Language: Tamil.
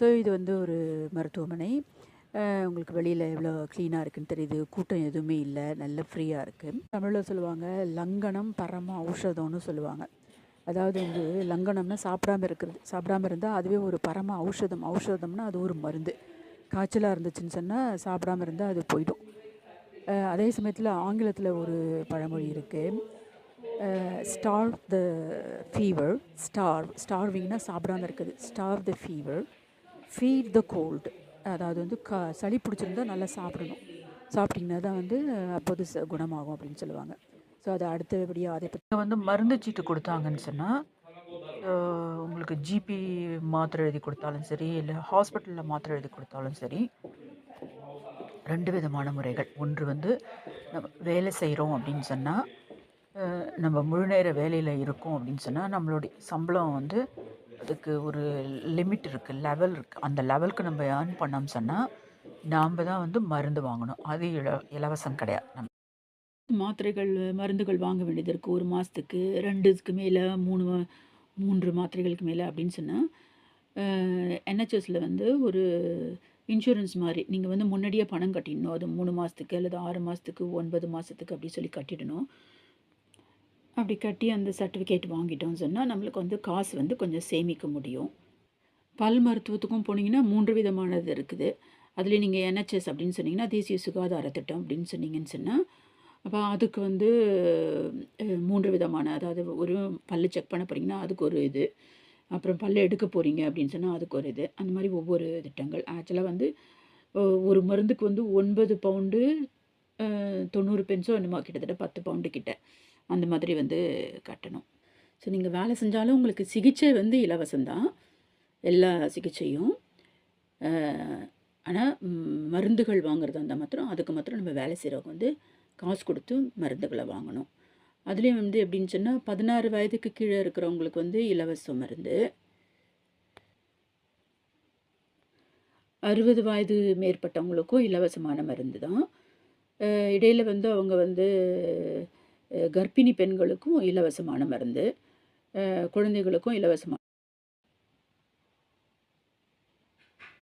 ஸோ இது வந்து ஒரு மருத்துவமனை. உங்களுக்கு வெளியில் எவ்வளோ க்ளீனாக இருக்குன்னு தெரியுது. கூட்டம் எதுவுமே இல்லை. நல்ல ஃப்ரீயாக இருக்குது தமிழில் சொல்லுவாங்க லங்கனம் பரம ஔஷதம்னு சொல்லுவாங்க. அதாவது வந்து லங்கனம்னா சாப்பிடாம இருக்கிறது. சாப்பிடாம இருந்தால் அதுவே ஒரு பரம ஔஷதம். ஔஷதம்னா அது ஒரு மருந்து. காய்ச்சலாக இருந்துச்சுன்னு சொன்னால் சாப்பிடாம இருந்தால் அது போயிடும். அதே சமயத்தில் ஆங்கிலத்தில் ஒரு பழமொழி இருக்குது ஸ்டார் த ஃபீவர் ஸ்டார் ஸ்டார்விங்னா சாப்பிடாம இருக்குது. Starve the fever feed the cold அதாவது வந்து க சளி பிடிச்சிருந்தா நல்லா சாப்பிடணும். சாப்பிட்டிங்கன்னா தான் வந்து அப்போது ச- குணமாகும் அப்படின்னு சொல்லுவாங்க. ஸோ அதை அடுத்தபடியாக அதை பற்றி வந்து மருந்து சீட்டு கொடுத்தாங்கன்னு சொன்னால் உங்களுக்கு ஜிபி மாத்திரை எழுதி கொடுத்தாலும் சரி இல்லை ஹாஸ்பிட்டலில் மாத்திரை எழுதி கொடுத்தாலும் சரி ரெண்டு விதமான முறைகள். ஒன்று வந்து நம்ம வேலை செய்கிறோம் அப்படின்னு சொன்னால் நம்ம முழு நேர வேலையில் இருக்கோம் அப்படின்னு சொன்னால் நம்மளுடைய சம்பளம் வந்து அதுக்கு ஒரு லிமிட் இருக்குது லெவல் இருக்குது அந்த லெவலுக்கு நம்ம ஏர்ன் பண்ணோம் சொன்னால் நாம் தான் வந்து மருந்து வாங்கணும். அது இல இலவசம் கிடையாது. நம்ம மாத்திரைகள் மருந்துகள் வாங்க வேண்டியது இருக்குது ஒரு மாதத்துக்கு ரெண்டுக்கு மேலே மூணு மா- மூன்று மாத்திரைகளுக்கு மேலே அப்படின்னு சொன்னால் என்ஹெச்எஸில் வந்து ஒரு இன்சூரன்ஸ் மாதிரி நீங்கள் வந்து முன்னாடியே பணம் கட்டிடணும். அது மூணு மாதத்துக்கு அல்லது ஆறு மாதத்துக்கு ஒன்பது மாதத்துக்கு அப்படி சொல்லி கட்டிடணும். அப்படி கட்டி அந்த சர்டிஃபிகேட் வாங்கிட்டோம்னு சொன்னால் நம்மளுக்கு வந்து காசு வந்து கொஞ்சம் சேமிக்க முடியும். பல் மருத்துவத்துக்கும் போனீங்கன்னா மூன்று விதமானது இருக்குது. அதில் நீங்கள் என்ஹெச்எஸ் அப்படின்னு சொன்னீங்கன்னா தேசிய சுகாதார திட்டம் அப்படின்னு சொன்னீங்கன்னு சொன்னால் அப்போ அதுக்கு வந்து மூன்று விதமான அதாவது ஒரு பல்லு செக் பண்ண போகிறீங்கன்னா அதுக்கு ஒரு இது அப்புறம் பல்லு எடுக்க போகிறீங்க அப்படின்னு சொன்னால் அதுக்கு ஒரு இது அந்த மாதிரி ஒவ்வொரு திட்டங்கள். ஆக்சுவலாக வந்து ஒரு மருந்துக்கு வந்து ஒன்பது பவுண்டு தொண்ணூறு பென்ஸோ என்னமோ கிட்டத்தட்ட பத்து பவுண்டு கிட்ட. அந்த மாதிரி வந்து கட்டணும். ஸோ நீங்கள் வேலை செஞ்சாலும் உங்களுக்கு சிகிச்சை வந்து இலவசம்தான். எல்லா சிகிச்சையும். ஆனால் மருந்துகள் வாங்குறதா இருந்தால் மாத்திரம் அதுக்கு மாத்திரம் நம்ம வேலை செய்கிறவங்க வந்து காசு கொடுத்து மருந்துகளை வாங்கணும். அதுலேயும் வந்து எப்படின்னு சொன்னால் பதினாறு வயதுக்கு கீழே இருக்கிறவங்களுக்கு வந்து இலவச மருந்து. அறுபது வயது மேற்பட்டவங்களுக்கும் இலவசமான மருந்து தான் இடையில் வந்து அவங்க வந்து கர்ப்பிணி பெண்களுக்கும் இலவசமான மருந்து குழந்தைகளுக்கும் இலவசமான